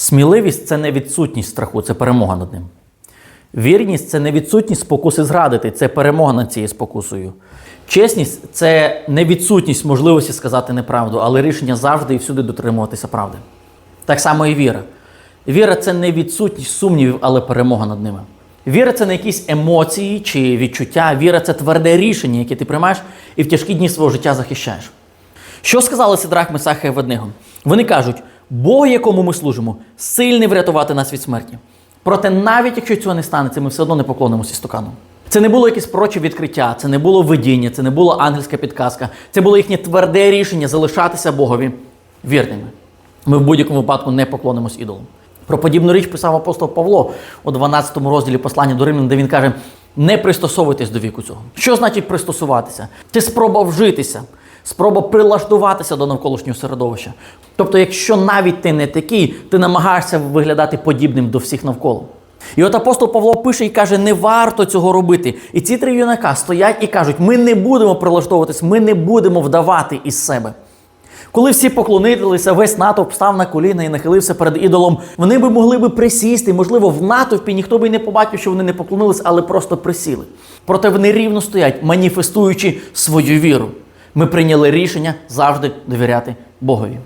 Сміливість це не відсутність страху, це перемога над ним. Вірність це не відсутність спокуси зрадити, це перемога над цією спокусою. Чесність це не відсутність можливості сказати неправду, але рішення завжди і всюди дотримуватися правди. Так само і віра. Віра це не відсутність сумнівів, але перемога над ними. Віра це не якісь емоції чи відчуття. Віра це тверде рішення, яке ти приймаєш і в тяжкі дні свого життя захищаєш. Що сказали Сидрах, Месаха і Аведnego? Вони кажуть: Бог, якому ми служимо, сильний врятувати нас від смерті. Проте, навіть якщо цього не станеться, ми все одно не поклонимося істукану. Це не було якесь проче відкриття, це не було видіння, це не було ангельська підказка, це було їхнє тверде рішення залишатися Богові вірними. Ми в будь-якому випадку не поклонимось ідолам. Про подібну річ писав апостол Павло у 12 розділі послання до Римлян, де він каже: не пристосовуйтесь до віку цього. Що значить пристосуватися? Це спроба вжитися, спроба прилаштуватися до навколишнього середовища. Тобто, якщо навіть ти не такий, ти намагаєшся виглядати подібним до всіх навколо. І от апостол Павло пише і каже, не варто цього робити. І ці три юнака стоять і кажуть, ми не будемо прилаштовуватись, ми не будемо вдавати із себе. Коли всі поклонилися, весь натовп став на коліна і нахилився перед ідолом, вони би могли би присісти. Можливо, в натовпі ніхто би й не побачив, що вони не поклонились, але просто присіли. Проте вони рівно стоять, маніфестуючи свою віру. Ми прийняли рішення завжди довіряти Богові.